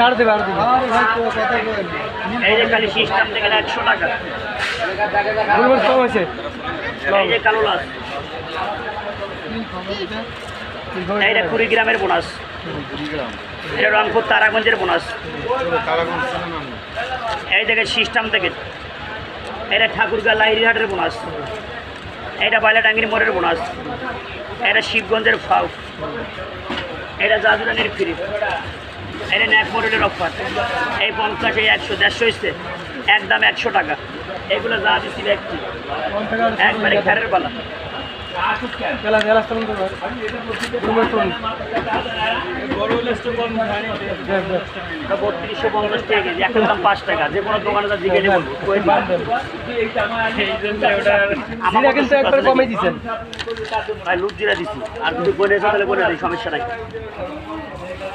আর দেবে আর দেবে এই যে খালি সিস্টেম থেকে। একশো টাকা গুলমরিচ কম হয়েছে এই যে এইটা কুড়ি বোনাস এটা রংপুর তারাগঞ্জের বোনাস এই দেখে সিস্টেম থেকে এটা ঠাকুরগা লাইরিহাটের বোনাস এটা বাইলাটাঙ্গির মোড়ের বোনাস এটা শিবগঞ্জের ফাউ এটা জাজুরানির ফ্রি। এটা ন্যাক মডেলের অফার। এই পঞ্চাশে একশো, দেড়শো এসছে একদম একশো টাকা। এগুলো যা দিচ্ছি একটি। একবারে ঘরের বেলা। বত্রিশশো পঞ্চাশ টাকা একটা দাম পাঁচ টাকা যে কোনো একবার দিচ্ছেন আর বলে দিই সমস্যা নাই